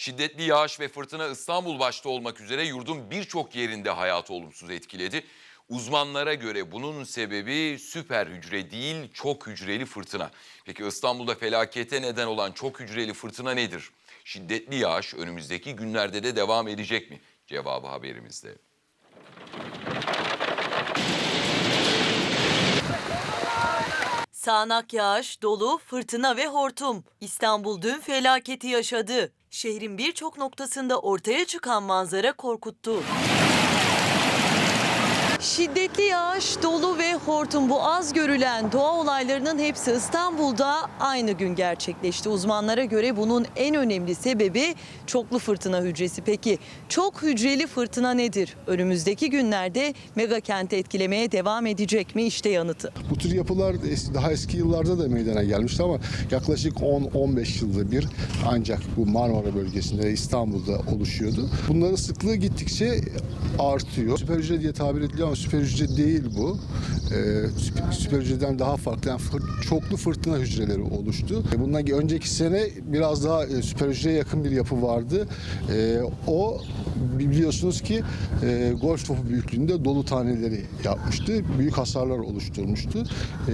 Şiddetli yağış ve fırtına İstanbul başta olmak üzere yurdun birçok yerinde hayatı olumsuz etkiledi. Uzmanlara göre bunun sebebi süper hücre değil çok hücreli fırtına. Peki İstanbul'da felakete neden olan çok hücreli fırtına nedir? Şiddetli yağış önümüzdeki günlerde de devam edecek mi? Cevabı haberimizde. Sağanak yağış, dolu, fırtına ve hortum. İstanbul dün felaketi yaşadı. Şehrin birçok noktasında ortaya çıkan manzara korkuttu. Şiddetli yağış, dolu ve hortum bu az görülen doğa olaylarının hepsi İstanbul'da aynı gün gerçekleşti. Uzmanlara göre bunun en önemli sebebi çoklu fırtına hücresi. Peki çok hücreli fırtına nedir? Önümüzdeki günlerde mega kenti etkilemeye devam edecek mi? İşte yanıtı. Bu tür yapılar daha eski yıllarda da meydana gelmişti ama yaklaşık 10-15 yılda bir ancak bu Marmara bölgesinde İstanbul'da oluşuyordu. Bunların sıklığı gittikçe artıyor. Süper hücre diye tabir ediliyor süper hücre değil bu. Ee, süper- hücreden daha farklı yani fır- çoklu fırtına hücreleri oluştu. E, Bundan önceki sene biraz daha e, süper hücreye yakın bir yapı vardı. E, o biliyorsunuz ki e, golf topu büyüklüğünde dolu taneleri yapmıştı. Büyük hasarlar oluşturmuştu.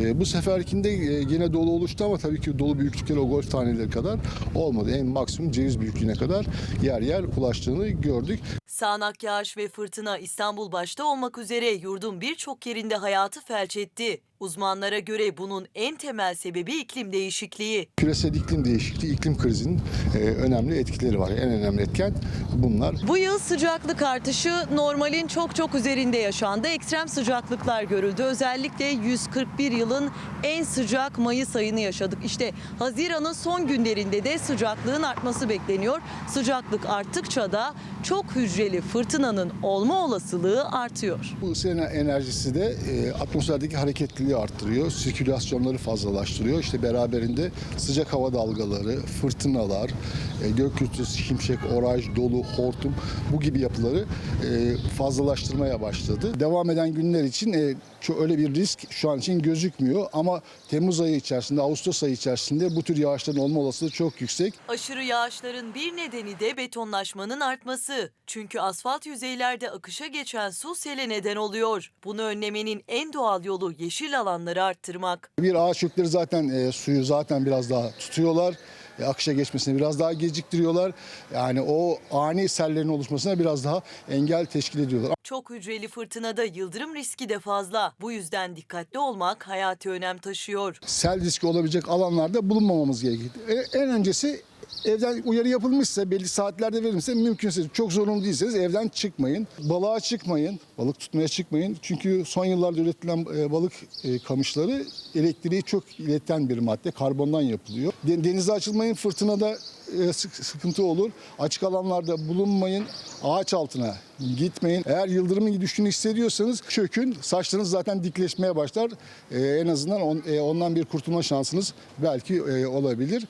E, bu seferkinde e, yine dolu oluştu ama tabii ki dolu büyüklükleri o golf taneleri kadar olmadı. En maksimum ceviz büyüklüğüne kadar yer yer ulaştığını gördük. Sağanak yağış ve fırtına İstanbul başta olmak üzere yurdun birçok yerinde hayatı felç etti. Uzmanlara göre bunun en temel sebebi iklim değişikliği. Küresel iklim değişikliği, iklim krizinin e, önemli etkileri var. En önemli etken bunlar. Bu yıl sıcaklık artışı normalin çok çok üzerinde yaşandı. Ekstrem sıcaklıklar görüldü. Özellikle 141 yılın en sıcak Mayıs ayını yaşadık. İşte Haziran'ın son günlerinde de sıcaklığın artması bekleniyor. Sıcaklık arttıkça da çok hücreli fırtınanın olma olasılığı artıyor. Bu ısı enerjisi de e, atmosferdeki hareketliliği arttırıyor, sirkülasyonları fazlalaştırıyor. İşte beraberinde sıcak hava dalgaları, fırtınalar, e, gök şimşek, oraj, dolu, hortum bu gibi yapıları e, fazlalaştırmaya başladı. Devam eden günler için e, öyle bir risk şu an için gözükmüyor ama Temmuz ayı içerisinde, Ağustos ayı içerisinde bu tür yağışların olma olasılığı çok yüksek. Aşırı yağışların bir nedeni de betonlaşmanın artması. Çünkü asfalt yüzeylerde akışa geçen su sele neden oluyor. Bunu önlemenin en doğal yolu yeşil alanları arttırmak. Bir ağaç kökleri zaten e, suyu zaten biraz daha tutuyorlar. E, akışa geçmesini biraz daha geciktiriyorlar. Yani o ani sellerin oluşmasına biraz daha engel teşkil ediyorlar. Çok hücreli fırtınada yıldırım riski de fazla. Bu yüzden dikkatli olmak hayati önem taşıyor. Sel riski olabilecek alanlarda bulunmamamız gerekir. E, en öncesi evden uyarı yapılmışsa belli saatlerde verilmişse mümkünse çok zorunlu değilseniz evden çıkmayın. Balığa çıkmayın. Balık tutmaya çıkmayın. Çünkü son yıllarda üretilen e, balık e, kamışları elektriği çok ileten bir madde. Karbondan yapılıyor. De- Denize açılmayın. Fırtınada e, sık- sıkıntı olur. Açık alanlarda bulunmayın. Ağaç altına gitmeyin. Eğer yıldırımın düştüğünü hissediyorsanız çökün. Saçlarınız zaten dikleşmeye başlar. En azından on- ondan bir kurtulma şansınız belki olabilir.